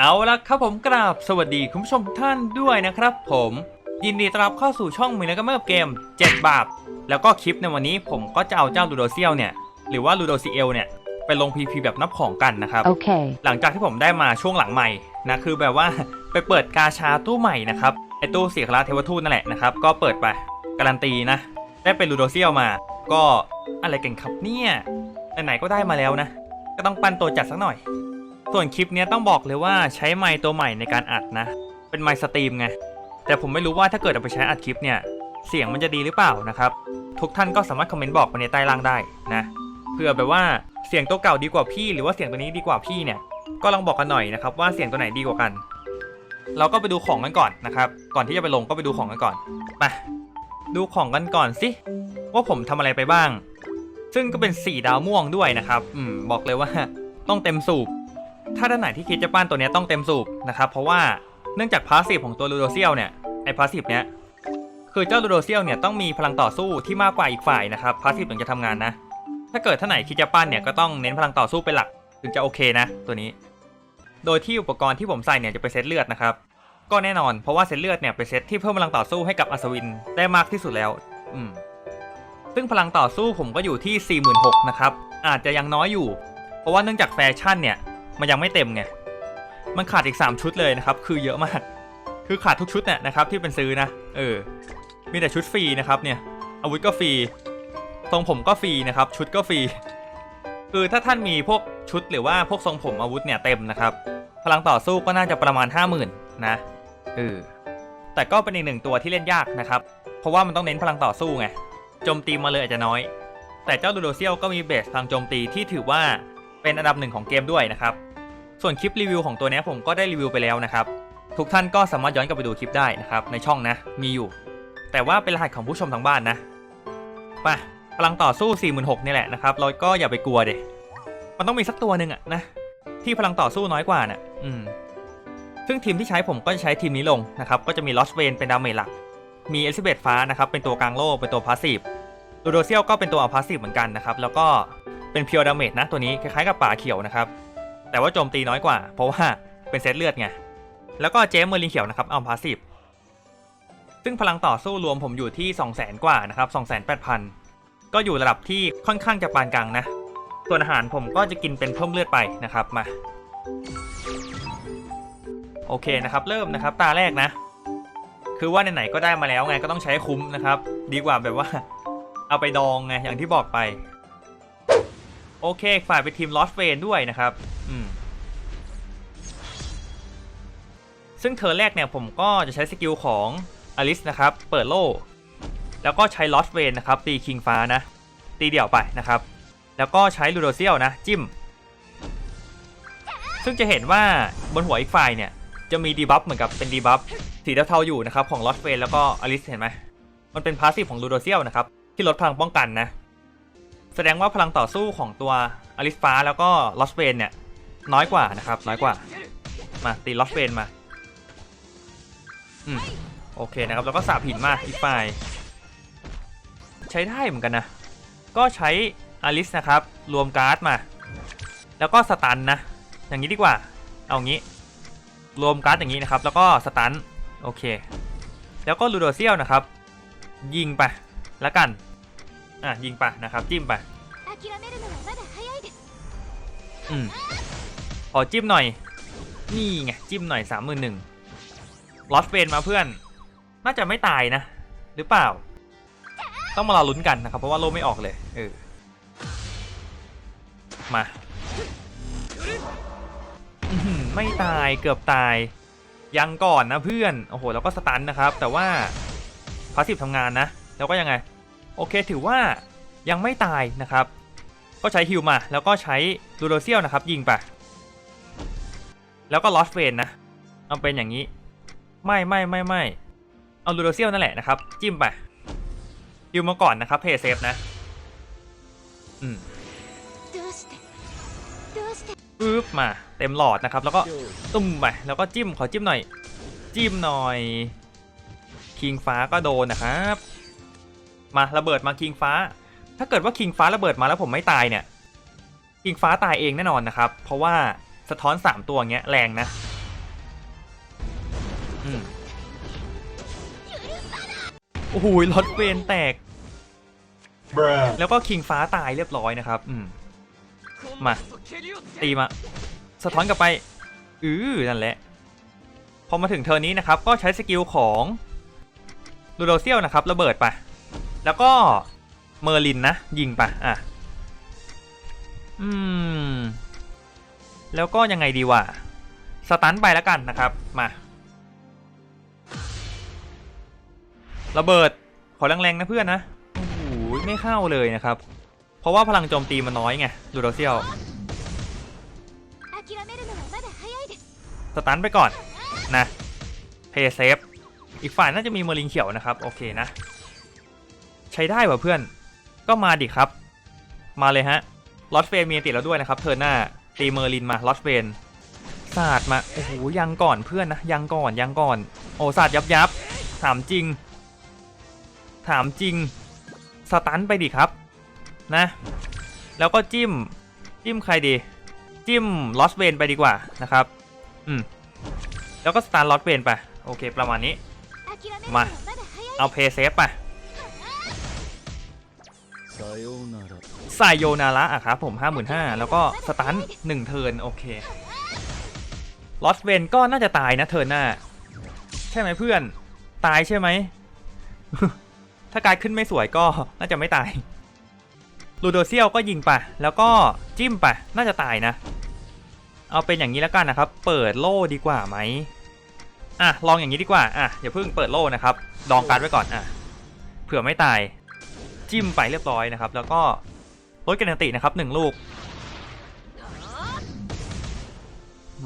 เอาละครับผมกราบสวัสดีคุณผู้ชมทุกท่านด้วยนะครับผม ยินดีต้อนรับเข้าสู่ช่องมินกเมอร์เกม 7 บาท แล้วก็คลิปในวันนี้ผมก็จะเอาเจ้าลูโดเซียลเนี่ย หรือว่าลูโดซีเอลเนี่ย ไปลง PP แบบนับของกันนะครับ Okay. หลังจากที่ผมได้มาช่วงหลังใหม่นะคือแบบว่าไปเปิดกาชาตู้ใหม่นะครับไอตู้เสียคราเทวทูตนั่นแหละนะครับก็เปิดไปการันตีนะ ได้เป็นลูโดเซียลมา ก็อะไรกันครับเนี่ยไหนๆก็ได้มาแล้วนะ ก็ต้องปั้นตัวจัดสักหน่อย ส่วนคลิปนี้ต้องบอกเลยว่าใช้ไมค์ตัวใหม่ในการอัดนะ เป็นไมค์สตรีมไง แต่ผมไม่รู้ว่าถ้าเกิดเอาไปใช้อัดคลิปเนี่ย เสียงมันจะดีหรือเปล่านะครับ ทุกท่านก็สามารถคอมเมนต์บอกมาในใต้ล่างได้นะเพื่อแบบว่าเสียงตัวเก่าดีกว่าพี่ หรือว่าเสียงตัวนี้ดีกว่าพี่เนี่ย ก็ลองบอกกันหน่อยนะครับว่าเสียงตัวไหนดีกว่ากัน เราก็ไปดูของกันก่อนนะครับ ก่อนที่จะไปลงก็ไปดูของกันก่อนไปดูของกันก่อนสิว่าผมทำอะไรไปบ้าง ซึ่งก็เป็น 4 ดาวม่วงด้วยนะครับ อืมบอกเลยว่าต้องเต็มสูบ ถ้าด้านไหนที่คิดจะปั้นตัวนี้ต้องเต็มสูบนะครับเพราะว่าเนื่องจากพาสซีฟของตัวลูโดเซียลเนี่ยไอพาสซีฟเนี้ยคือเจ้าลูโดเซียลเนี่ยต้องมีพลังต่อสู้ที่มากกว่าอีกฝ่ายนะครับพาสซีฟถึงจะทำงานนะ ถ้าเกิดท่านไหนคิดจะปั้นเนี่ยก็ต้องเน้นพลังต่อสู้เป็นหลักถึงจะโอเคนะ ตัวนี้ โดยที่อุปกรณ์ที่ผมใส่เนี่ยจะเป็นเซตเลือดนะครับก็แน่นอนเพราะว่าเซตเลือดเนี่ยเป็นเซตที่เพิ่มพลังต่อสู้ให้กับอัศวินได้มากที่สุดแล้ว อืมซึ่งพลังต่อสู้ผมก็อยู่ที่ 46,000นะครับอาจจะยังน้อยอยู่ เพราะว่าเนื่องจากแฟชั่นเนี่ย มันยังไม่เต็มไง มันขาดอีก 3 ชุดเลยนะครับ คือเยอะมาก คือขาดทุกชุดเนี่ยนะครับที่เป็นซื้อนะ เออ มีแต่ชุดฟรีนะครับเนี่ย อาวุธก็ฟรี ทรงผมก็ฟรีนะครับ ชุดก็ฟรี คือถ้าท่านมีพวกชุดหรือว่าพวกทรงผมอาวุธเนี่ยเต็มนะครับ พลังต่อสู้ก็น่าจะประมาณ 50,000 นะ เออ แต่ก็เป็นอีกหนึ่งตัวที่เล่นยากนะครับ เพราะว่ามันต้องเน้นพลังต่อสู้ไง โจมตีมาเลยอาจจะน้อย แต่เจ้าลูโดเซียลก็มีเบสพลังโจมตีที่ถือว่าเป็นอันดับหนึ่งของเกมด้วยนะครับ ส่วนคลิปรีวิวของตัวนี้ผมก็ได้รีวิวไปแล้วนะครับ ทุกท่านก็สามารถย้อนกลับไปดูคลิปได้นะครับ ในช่องนะ มีอยู่ แต่ว่าเป็นรหัสของผู้ชมทางบ้านนะไปพลังต่อสู้ 46,000นี่แหละนะครับ เราก็อย่าไปกลัวเด็มันต้องมีสักตัวหนึ่งอะนะ ที่พลังต่อสู้น้อยกว่าน่ะ อืม ซึ่งทีมที่ใช้ผมก็จะใช้ทีมนี้ลงนะครับ ก็จะมีลอสเวนเป็นดาเมจหลัก มีเอลิซเบธฟ้านะครับเป็นตัวกลางโล่เป็นตัวพาสซีฟลูโดเซียลก็เป็นตัวพาสซีฟเหมือนกันนะครับ แล้วก็เป็นเพียวดาเมจนะตัวนี้คล้ายๆกับป่าเขียวนะครับ แต่ว่าโจมตีน้อยกว่า เพราะว่าเป็นเซตเลือดไง แล้วก็เจมเมอร์ลินเขียวนะครับ เอาพาสซีฟซึ่งพลังต่อสู้รวมผมอยู่ที่ 2 0 0 0 0 0กว่านะครับ28,000 ก็อยู่ระดับที่ค่อนข้างจะปานกลางนะ ส่วนอาหารผมก็จะกินเป็นเพิ่มเลือดไปนะครับมา โอเคนะครับ เริ่มนะครับตาแรกนะ คือว่าไหนๆก็ได้มาแล้วไงก็ต้องใช้คุ้มนะครับ ดีกว่าแบบว่า เอาไปดองไงอย่างที่บอกไป โอเคฝ่ายเป็นทีมลอสเวนด้วยนะครับ อืม ซึ่งเธอแรกเนี่ยผมก็จะใช้สกิลของอลิสนะครับ เปิดโล่ แล้วก็ใช้ลอสเวนนะครับ ตีคิงฟ้านะ ตีเดี่ยวไปนะครับ แล้วก็ใช้ลูโดเซียลนะ จิ้ม ซึ่งจะเห็นว่าบนหัวอีกฝ่ายเนี่ย จะมีดีบัฟเหมือนกับเป็นดีบัฟสีเทาๆอยู่นะครับของลอสเวนแล้วก็อลิสเห็นไหมมันเป็นพาสซีฟของลูโดเซียลนะครับที่ลดพลังป้องกันนะ แสดงว่าพลังต่อสู้ของตัวอลิสฟ้าแล้วก็ลอสเวนเนี่ย น้อยกว่านะครับ น้อยกว่า มาตีลอสเวนมา อืม โอเคนะครับ แล้วก็สาบหินมาอีกฝ่าย ใช้ได้เหมือนกันนะ ก็ใช้อลิสนะครับ รวมการ์ดมา แล้วก็สตันนะ อย่างนี้ดีกว่า เอางี้รวมการ์ดอย่างนี้นะครับ แล้วก็สตันโอเค แล้วก็ลูโดเซียลนะครับ ยิงไปแล้วกัน อะยิงไปนะครับจิ้มไปอืมขอจิ้มหน่อย นี่ไงจิ้มหน่อยสามหมื่นหนึ่งลอสเฟนมาเพื่อน น่าจะไม่ตายนะ หรือเปล่า ต้องมาลาลุ้นกันนะครับ เพราะว่าโลไม่ออกเลยเออมาไม่ตายเกือบตาย ยังก่อนนะเพื่อน โอ้โหเราก็สตันนะครับ แต่ว่าพาสิบทำงานนะ แล้วก็ยังไง โอเคถือว่ายังไม่ตายนะครับ ก็ใช้ฮิลมา แล้วก็ใช้ดูโรเซียลนะครับ ยิงไป แล้วก็ลอสเฟนนะเอาเป็นอย่างนี้ ไม่ไม่ไม่ไม่เอาดูโรเซียลนั่นแหละนะครับ จิ้มไปฮิวมาก่อนนะครับเพย์เซฟนะ อืมปึ๊บมาเต็มหลอดนะครับ แล้วก็ตุ้มไปแล้วก็จิ้มขอจิ้มหน่อย จิ้มหน่อย คิงฟ้าก็โดนนะครับ มาระเบิดมาคิงฟ้า ถ้าเกิดว่าคิงฟ้าระเบิดมาแล้วผมไม่ตายเนี่ยคิงฟ้าตายเองแน่นอนนะครับ เพราะว่าสะท้อน 3 ตัวเงี้ยแรงนะอืมโอ้โหรถเวนแตก Bruh. แล้วก็คิงฟ้าตายเรียบร้อยนะครับอืมมา ตีมา สะท้อนกลับไป อือนั่นแหละ พอมาถึงเทอร์นนี้นะครับ ก็ใช้สกิลของลูโดเซียลนะครับ ระเบิดไป แล้วก็เมอร์ลินนะ ยิงปะอะ อืม แล้วก็ยังไงดีวะสตันไปแล้วกันนะครับ มาระเบิดขอแรงๆนะเพื่อนนะโอ้โหไม่เข้าเลยนะครับ เพราะว่าพลังโจมตีมันน้อยไงดูเรเซียวสตันไปก่อนนะเพย์เซฟอีกฝ่ายน่าจะมีเมอร์ลินเขียวนะครับ โอเคนะ ช้ได้ว่ะเพื่อน ก็มาดิครับ มาเลยฮะลอสเฟนมีติดแล้วด้วยนะครับเทอร์หน้าตีเมอร์ลินมาลอสเฟนศาสตร์มาโอ้โหยังก่อนเพื่อนนะยังก่อนยังก่อน โอ้ศาสตร์ยับยับถามจริง ถามจริงสตันไปดิครับนะ แล้วก็จิ้มจิ้มใครดี จิ้มลอสเวนไปดีกว่านะครับ อืม แล้วก็สตาร์ลอสเวนไป โอเค ประมาณนี้ มา เอาเพย์เซฟไป ไซโยนาระอะครับผม 55,000 แล้วก็สตันหนึ่งเทิร์นโอเคลอสเวนก็น่าจะตายนะเทิร์นหน้า ใช่ไหมเพื่อน ตายใช่ไหม ถ้าการขึ้นไม่สวยก็น่าจะไม่ตายลูโดเซียลก็ยิงไปแล้วก็จิ้มไปน่าจะตายนะ เอาเป็นอย่างนี้แล้วกันนะครับ เปิดโล่ดีกว่าไหมอะลองอย่างนี้ดีกว่าอะอย่าเพิ่งเปิดโล่นะครับดองการไว้ก่อนอะเผื่อไม่ตาย จิ้มไปเรียบร้อยนะครับ แล้วก็ลดกันตินะครับหนึ่งลูก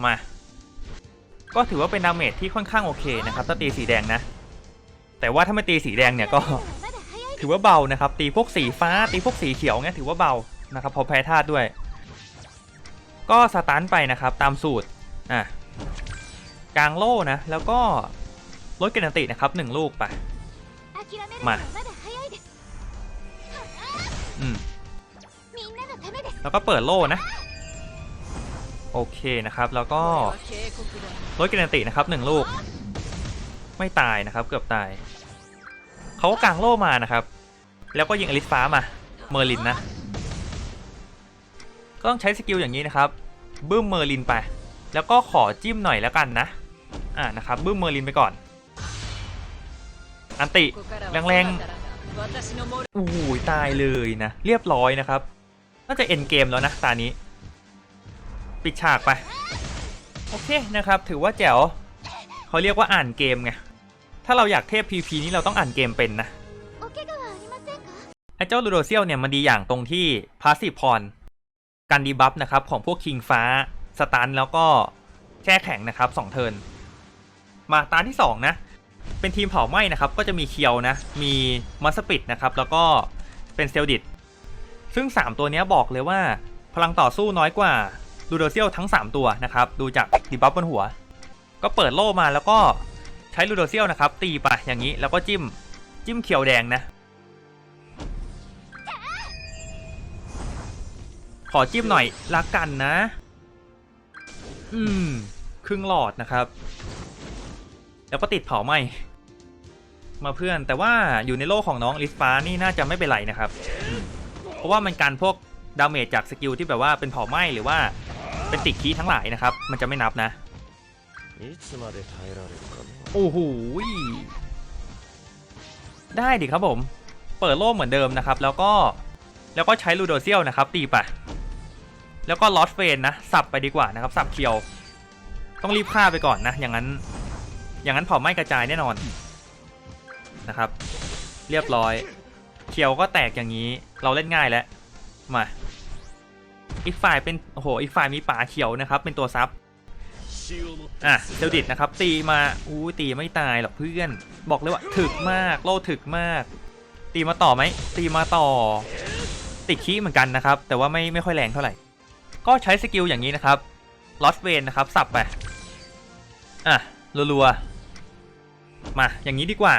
มา ก็ถือว่าเป็นดาเมจที่ค่อนข้างโอเคนะครับถ้าตีสีแดงนะ แต่ว่าถ้าไม่ตีสีแดงเนี่ยก็ถือว่าเบานะครับ ตีพวกสีฟ้า ตีพวกสีเขียวเนี่ยถือว่าเบานะครับพอแพ้ธาตุด้วย ก็สตาร์ทไปนะครับตามสูตรอะกลางโล่นะ แล้วก็ลดกันตินะครับหนึ่งลูกไปมา แล้วก็เปิดโล่นะ โอเคนะครับ แล้วก็ลดกินตินะครับหนึ่งลูก ไม่ตายนะครับ เกือบตาย เขาก็กางโล่มานะครับ แล้วก็ยิงอลิสฟ้ามา เมอร์ลินนะ ก็ต้องใช้สกิลอย่างนี้นะครับ บึ้มเมอร์ลินไป แล้วก็ขอจิ้มหน่อยแล้วกันนะ อ่านะครับ บึ้มเมอร์ลินไปก่อน อันติแรง โอ้โหตายเลยนะ เรียบร้อยนะครับ น่าจะเอ็นเกมแล้วนะตานี้ ปิดฉากไป โอเคนะครับ ถือว่าแจ๋วเขาเรียกว่าอ่านเกมไง ถ้าเราอยากเทพพีพีนี้เราต้องอ่านเกมเป็นนะไอ้เจ้าลูโดเซียลเนี่ยมันดีอย่างตรงที่พาสซีฟพรการดีบัฟนะครับของพวกคิงฟ้าสตันแล้วก็แช่แข็งนะครับสองเทินมาตาที่สองนะ เป็นทีมเผาไหม้นะครับ ก็จะมีเคียวนะ มีมัสปิดนะครับ แล้วก็เป็นเซลดิต ซึ่ง 3 ตัวนี้บอกเลยว่า พลังต่อสู้น้อยกว่าลูโดเซียลทั้ง 3 ตัวนะครับ ดูจากดีบัฟบนหัว ก็เปิดโล่มาแล้วก็ใช้ลูโดเซียลนะครับ ตีไปอย่างนี้แล้วก็จิ้มจิ้มเขียวแดงนะ ขอจิ้มหน่อยละกันนะ อืม ครึ่งหลอดนะครับ แล้วก็ติดเผาไหม มาเพื่อน แต่ว่าอยู่ในโลกของน้องลิสฟ้านี่น่าจะไม่เป็นไรนะครับ เพราะว่ามันการพวกดาเมจจากสกิลที่แบบว่าเป็นเผาไหม้หรือว่าเป็นติดคีทั้งหลายนะครับ มันจะไม่นับนะโอ้โหได้ดิครับผม เปิดโล่เหมือนเดิมนะครับ แล้วก็แล้วก็ใช้ลูโดเซียลนะครับ ตีไปแล้วก็ลอสเฟนนะสับไปดีกว่านะครับ สับเคียว ต้องรีบฆ่าไปก่อนนะ อย่างนั้น อย่างนั้นเผาไหม้กระจายแน่นอน นะครับ เรียบร้อยเคียวก็แตกอย่างนี้ เราเล่นง่ายแล้ว มา อีกฝ่ายเป็น โอ้โห อีกฝ่ายมีป่าเขียวนะครับ เป็นตัวซับ อะเซลดิตนะครับ ตีมา อู้ตีไม่ตายหรอกเพื่อน บอกเลยว่าถึกมาก โลถึกมาก ตีมาต่อไหม ตีมาต่อ ติดขี้เหมือนกันนะครับ แต่ว่าไม่ไม่ค่อยแรงเท่าไหร่ ก็ใช้สกิลอย่างนี้นะครับ ลอสเวนนะครับ สับไป อะรัวๆมา อย่างนี้ดีกว่า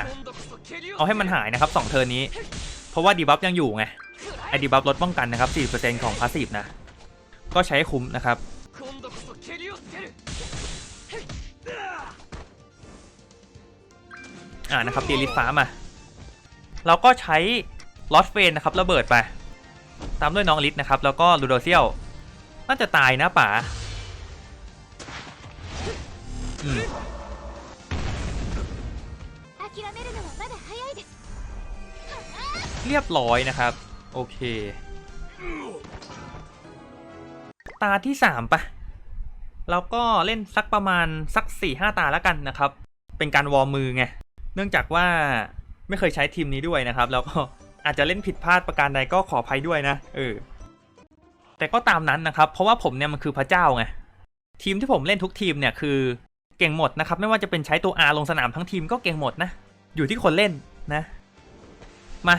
เอาให้มันหายนะครับสองเทิร์นนี้ เพราะว่าดีบัฟยังอยู่ไงไอดีบัฟลดป้องกันนะครับ4%ของพาสซีฟนะ ก็ใช้คุ้มนะครับ อ่านะครับตีลิฟฟ้ามา เราก็ใช้ลอสเฟนนะครับระเบิดไป ตามด้วยน้องลิสนะครับ แล้วก็ลูโดเซียลน่าจะตายนะป๋า เรียบร้อยนะครับ โอเค ตาที่สามปะเราก็เล่นสักประมาณสักสี่ห้าตาแล้วกันนะครับ เป็นการวอร์มมือไง เนื่องจากว่าไม่เคยใช้ทีมนี้ด้วยนะครับ แล้วก็อาจจะเล่นผิดพลาดประการใดก็ขออภัยด้วยนะเออแต่ก็ตามนั้นนะครับ เพราะว่าผมเนี่ยมันคือพระเจ้าไงทีมที่ผมเล่นทุกทีมเนี่ยคือเก่งหมดนะครับ ไม่ว่าจะเป็นใช้ตัว R ลงสนามทั้งทีมก็เก่งหมดนะ อยู่ที่คนเล่นนะ มา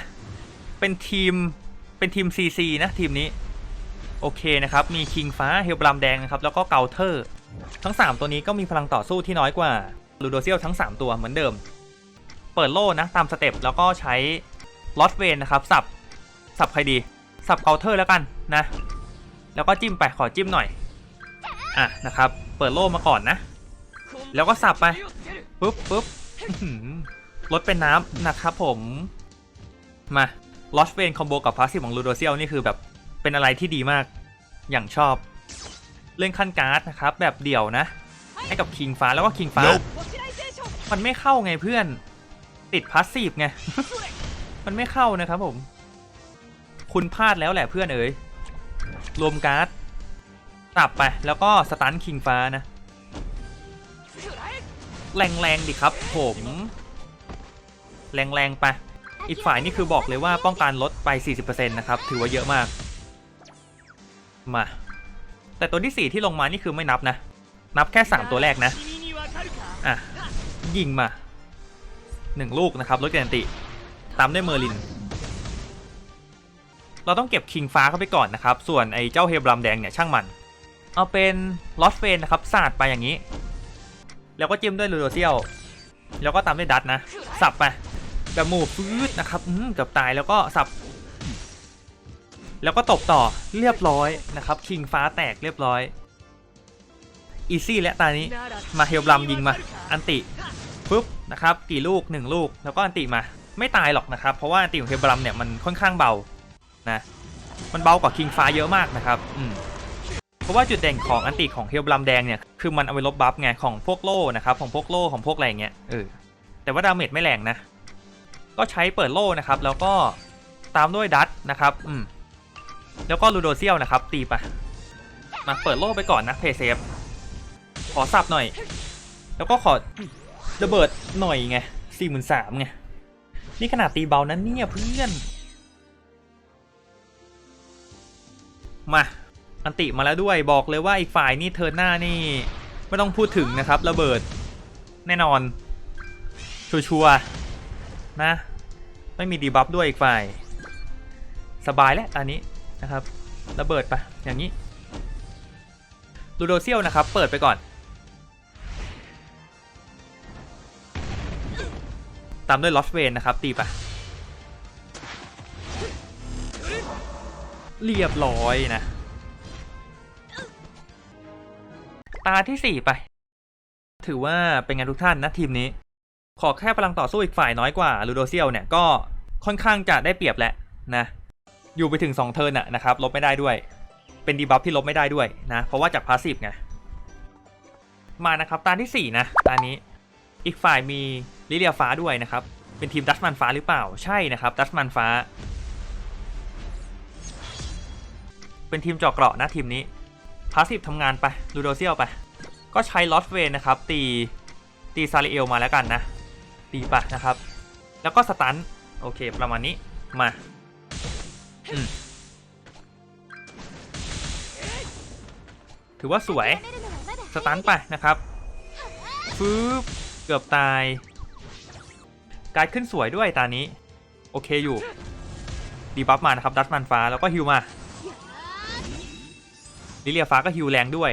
เป็นทีมเป็นทีม CC นะทีมนี้ โอเคนะครับ มีคิงฟ้าเฮลบรัมแดงนะครับ แล้วก็เกาเทอร์ ทั้ง 3 ตัวนี้ก็มีพลังต่อสู้ที่น้อยกว่าลูโดเซียลทั้ง 3 ตัวเหมือนเดิม เปิดโล่นะ ตามสเต็ปแล้วก็ใช้ลอตเวนนะครับ สับ สับใครดี สับเกาเทอร์แล้วกันนะ แล้วก็จิ้มไปขอจิ้มหน่อย อะนะครับ เปิดโล่มาก่อนนะ แล้วก็สับไปปุ๊บปุ๊บลดเป็นน้ำนะครับผมมา ลอสเวนคอมโบกับพาสซีฟของลูโดเซียลนี่คือแบบเป็นอะไรที่ดีมากอย่างชอบเล่นขั้นการ์ดนะครับ แบบเดี่ยวนะ ให้กับคิงฟ้าแล้วก็คิงฟ้า มันไม่เข้าไงเพื่อน ติดพาสซีฟไง มันไม่เข้านะครับผม คุณพลาดแล้วแหละเพื่อนเอ๋ยรวมการ์ดตับไปแล้วก็สตันคิงฟ้านะ แรงๆดิครับผม แรงๆไป อีกฝ่ายนี่คือบอกเลยว่าป้องกันลดไป 40%นะครับ ถือว่าเยอะมาก มา แต่ตัวที่ 4 ที่ลงมานี่คือไม่นับนะ นับแค่ 3 ตัวแรกนะ อะ ยิงมา 1 ลูกนะครับลดแกนติ ตามด้วยเมอร์ลิน เราต้องเก็บคิงฟ้าเข้าไปก่อนนะครับ ส่วนไอ้เจ้าเฮบรัมแดงเนี่ยช่างมัน เอาเป็นลอสเฟนนะครับสาดไปอย่างนี้ แล้วก็จิ้มด้วยลูโดเซียลแล้วก็ตามด้วยดัตนะ สับไป แบบหมูฟืดนะครับอืมเกือบตายแล้วก็สับ แล้วก็ตบต่อเรียบร้อยนะครับ คิงฟ้าแตกเรียบร้อย อีซี่และตานี้มาเฮลบลัมยิงมา อันติปุ๊บนะครับกี่ลูก 1 ลูกแล้วก็อันติมา ไม่ตายหรอกนะครับ เพราะว่าอันติของเฮลบลัมเนี่ยมันค่อนข้างเบานะมันเบากว่าคิงฟ้าเยอะมากนะครับอืมเพราะว่าจุดเด่นของอันติของเฮลบลัมแดงเนี่ยคือมันเอาไปลบบัฟไงของพวกโล่นะครับของพวกโล่ของพวกอะไรเงี้ยเออแต่ว่าดาเมจไม่แรงนะ ก็ใช้เปิดโล่นะครับ แล้วก็ตามด้วยดัตนะครับอืมแล้วก็ลูโดเซียลนะครับ ตีไปมาเปิดโล่ไปก่อนนะเพย์เซฟขอสับหน่อย แล้วก็ขอระเบิดหน่อยไงสี่หมื่นสามไง นี่ขนาดตีเบานั้นเนี่ยเพื่อน มา อันติมาแล้วด้วยบอกเลยว่าอีกฝ่ายนี่เทิร์นหน้านี่ ไม่ต้องพูดถึงนะครับ ระเบิด แน่นอน ชัวร์ นะ ไม่มีดีบัฟด้วยอีกฝ่าย สบายแล้วตอนนี้นะครับ ระเบิดไปอย่างนี้ลูโดเซียลนะครับ เปิดไปก่อน ตามด้วยลอสเวนนะครับ ตีไปเรียบร้อยนะ ตาที่4ไป ถือว่าเป็นงานทุกท่านนะทีมนี้ ขอแค่พลังต่อสู้อีกฝ่ายน้อยกว่าลูโดเซียลเนี่ยก็ค่อนข้างจะได้เปรียบแหละนะอยู่ไปถึง 2 เทิร์นอะนะครับลบไม่ได้ด้วย เป็นดีบัฟที่ลบไม่ได้ด้วยนะ เพราะว่าจากพาสซีฟไงมานะครับตาที่ 4 นะตานี้อีกฝ่ายมีลิเลียฟ้าด้วยนะครับ เป็นทีมดัชมันฟ้าหรือเปล่าใช่นะครับดัชมันฟ้า เป็นทีมเจาะเกราะนะทีมนี้พาสซีฟทำงานไปลูโดเซียลไป ก็ใช้ลอสเวนนะครับ ตีตีซาริเอลมาแล้วกันนะ ตีปะนะครับ แล้วก็สตันโอเคประมาณนี้มาถือว่าสวยสตันไปนะครับฟืบเกือบตายกลายขึ้นสวยด้วยตานี้ โอเคอยู่ดีบัฟมานะครับดัชมันฟ้าแล้วก็ฮิวมาลิเลียฟ้าก็ฮิวแรงด้วย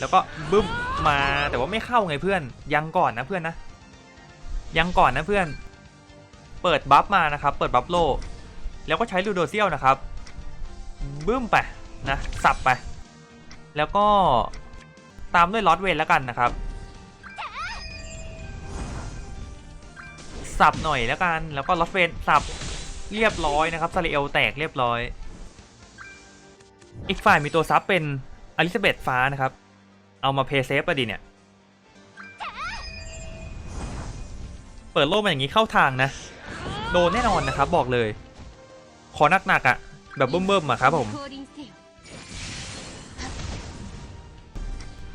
แล้วก็บึ้มมาแต่ว่าไม่เข้าไงเพื่อนยังก่อนนะเพื่อนนะ ยังก่อนนะเพื่อน เปิดบัฟมานะครับ เปิดบัฟโล แล้วก็ใช้ลูโดเซียลนะครับ บึ้มไปนะ สับไป แล้วก็ตามด้วยลอตเวนแล้วกันนะครับ สับหน่อยแล้วกัน แล้วก็ลอสเวนสับเรียบร้อยนะครับซาริเอลแตกเรียบร้อย อีกฝ่ายมีตัวซับเป็นอลิซาเบธฟ้านะครับ เอามาเพย์เซฟอะดิเนี่ย เปิดโล่มาอย่างนี้เข้าทางนะ โดนแน่นอนนะครับบอกเลย ขอหนักๆอะ่ะ แบบเบิ่มๆอะครับผม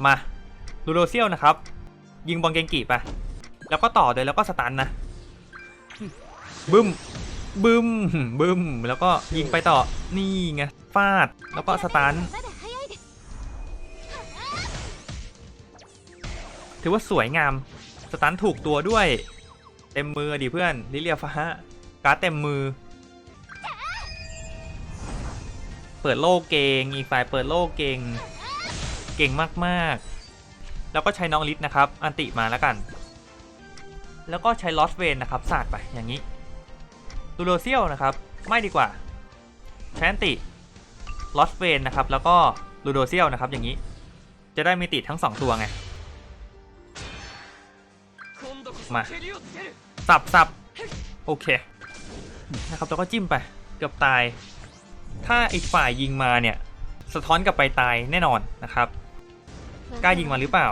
มาลูโดเซียลนะครับ ยิงบอลเกงกีไป แล้วก็ต่อเลยแล้วก็สตันนะบึ้มบึ้มบึ้มแล้วก็ยิงไปต่อนี่ไงฟาดแล้วก็สตันถือว่าสวยงาม สตันถูกตัวด้วย เต็มมือดิเพื่อนลิเลียฟ้าการ์ดเต็มมือ เปิดโลกเก่งอีกฝ่ายเปิดโลกเก่งเก่งมากๆ แล้วก็ใช้น้องลิศนะครับ อันติมาแล้วกัน แล้วก็ใช้ลอสเวนนะครับสาดไปอย่างนี้ดูโรเซียลนะครับ ไม่ดีกว่าใช้อันติลอสเวนนะครับ แล้วก็ลูโดเซียลนะครับ อย่างนี้ จะได้มีติทั้งสองตัวไง มา สับสับโอเค นะครับแล้วก็จิ้มไป เกือบตาย ถ้าอีกฝ่ายยิงมาเนี่ย สะท้อนกลับไปตายแน่นอนนะครับ กล้ายิงมาหรือเปล่า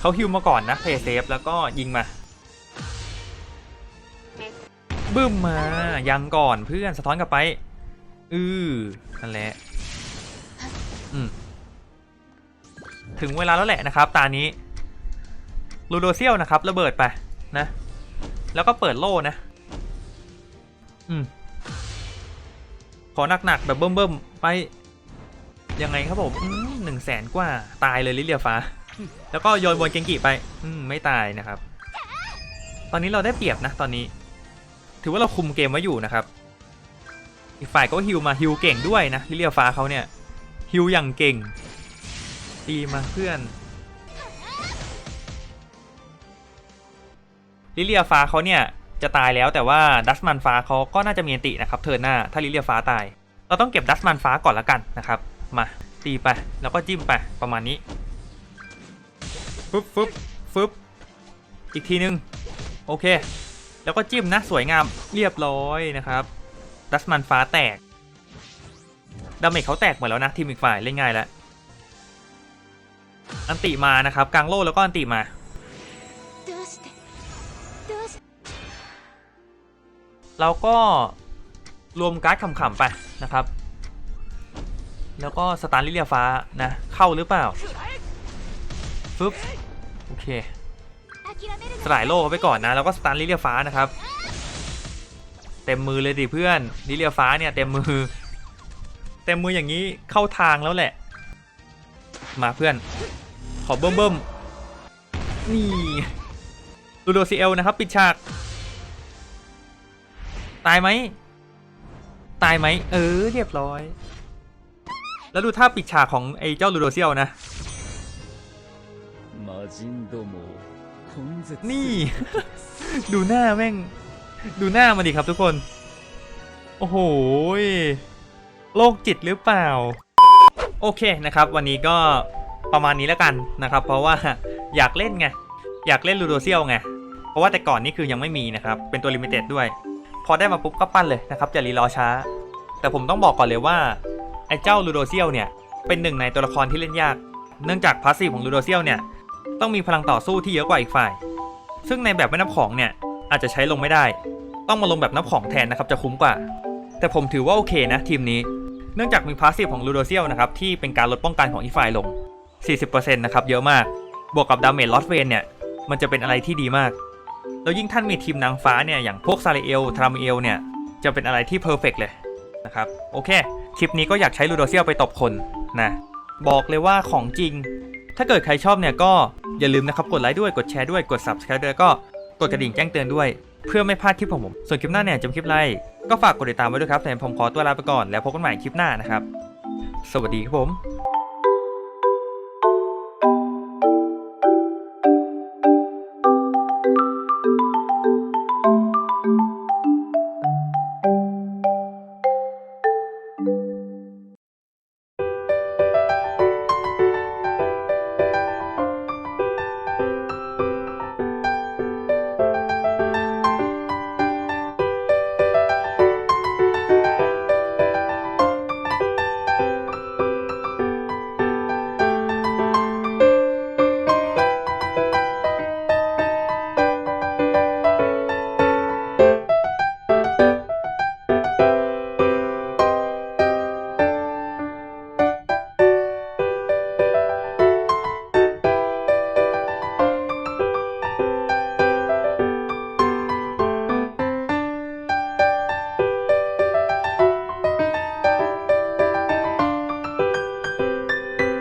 เขาฮิวมาก่อนนะเพย์เซฟแล้วก็ยิงมา บึ้มมา ยังก่อนเพื่อนสะท้อนกลับไป อือนั่นแหละ อืมถึงเวลาแล้วแหละนะครับ ตานี้ลูโดเซียลนะครับ ระเบิดไป นะ แล้วก็เปิดโล่นะ อืม ขอหนักๆแบบเบิ่มๆไป ยังไงครับผมหนึ่งแสนกว่าตายเลยลิเลียฟ้า แล้วก็โยนบอลเกงกิไป อืม ไม่ตายนะครับ ตอนนี้เราได้เปรียบนะตอนนี้ ถือว่าเราคุมเกมไว้อยู่นะครับ อีกฝ่ายก็ฮิวมาฮิวเก่งด้วยนะลิเลียฟ้าเขาเนี่ยฮิวอย่างเก่งดีมาเพื่อน ลิเลียฟ้าเขาเนี่ยจะตายแล้วแต่ว่าดัชมันฟ้าเขาก็น่าจะมีอันตินะครับเทิร์นหน้าถ้าลิเลียฟ้าตาย เราต้องเก็บดัชมันฟ้าก่อนละกันนะครับ มาตีไปแล้วก็จิ้มไปประมาณนี้ฟึบฟึบฟึบอีกทีนึง โอเค แล้วก็จิ้มนะสวยงามเรียบร้อยนะครับดัชมันฟ้าแตกดาเมจเขาแตกหมดแล้วนะทีมอีกฝ่ายเล่นง่ายแล้วอันติมานะครับกลางโล่แล้วก็อันติมา เราก็รวมการ์ดขำๆไปนะครับ แล้วก็สตาร์ลิเลียฟ้านะเข้าหรือเปล่าฟึบโอเคสลายโลกไปก่อนนะแล้วก็สตาร์ลิเลียฟ้านะครับ เต็มมือเลยดิเพื่อนลิเลียฟ้าเนี่ยเต็มมือ เต็มมืออย่างนี้เข้าทางแล้วแหละ มาเพื่อน ขอเบิ่มเบิ่มนี่ดูดูซีเอลนะครับ ปิดฉาก ตายไหม ตายไหม เออ เรียบร้อย แล้วดูท่าปิดฉากของไอ้เจ้าลูโดเซียวนะ นี่ ดูหน้าแม่ง ดูหน้ามันดิครับทุกคน โอ้โห โลกจิตหรือเปล่า โอเคนะครับ วันนี้ก็ประมาณนี้แล้วกันนะครับ เพราะว่าอยากเล่นไง อยากเล่นลูโดเซียวไง เพราะว่าแต่ก่อนนี่คือยังไม่มีนะครับ เป็นตัวลิมิเต็ดด้วย พอได้มาปุ๊บก็ปั้นเลยนะครับอย่ารีรอช้า แต่ผมต้องบอกก่อนเลยว่าไอ้เจ้าลูโดเซียลเนี่ยเป็นหนึ่งในตัวละครที่เล่นยาก เนื่องจากพาสซีฟของลูโดเซียลเนี่ยต้องมีพลังต่อสู้ที่เยอะกว่าอีกฝ่าย ซึ่งในแบบไม่นับของเนี่ยอาจจะใช้ลงไม่ได้ ต้องมาลงแบบนับของแทนนะครับจะคุ้มกว่า แต่ผมถือว่าโอเคนะทีมนี้ เนื่องจากมีพาสซีฟของลูโดเซียลนะครับที่เป็นการลดป้องกันของอีกฝ่ายลง 40%นะครับเยอะมาก บวกกับดาเมจลอสเวนเนี่ยมันจะเป็นอะไรที่ดีมาก แล้วยิ่งท่านมีทีมนางฟ้าเนี่ย อย่างพวกซาริเอลทรามเอลเนี่ย จะเป็นอะไรที่เพอร์เฟกเลยนะครับ โอเค คลิปนี้ก็อยากใช้ลูโดเซียลไปตบคนนะ บอกเลยว่าของจริง ถ้าเกิดใครชอบเนี่ยก็อย่าลืมนะครับ กดไลค์ด้วย กดแชร์ด้วย กด subscribe ด้วยก็กดกระดิ่งแจ้งเตือนด้วย เพื่อไม่พลาดคลิปของผม ส่วนคลิปหน้าเนี่ยจะเป็นคลิปไรก็ฝากกดติดตามไว้ด้วยครับแต่ผมขอตัวลาไปก่อนแล้วพบกันใหม่คลิปหน้านะครับ สวัสดีครับผม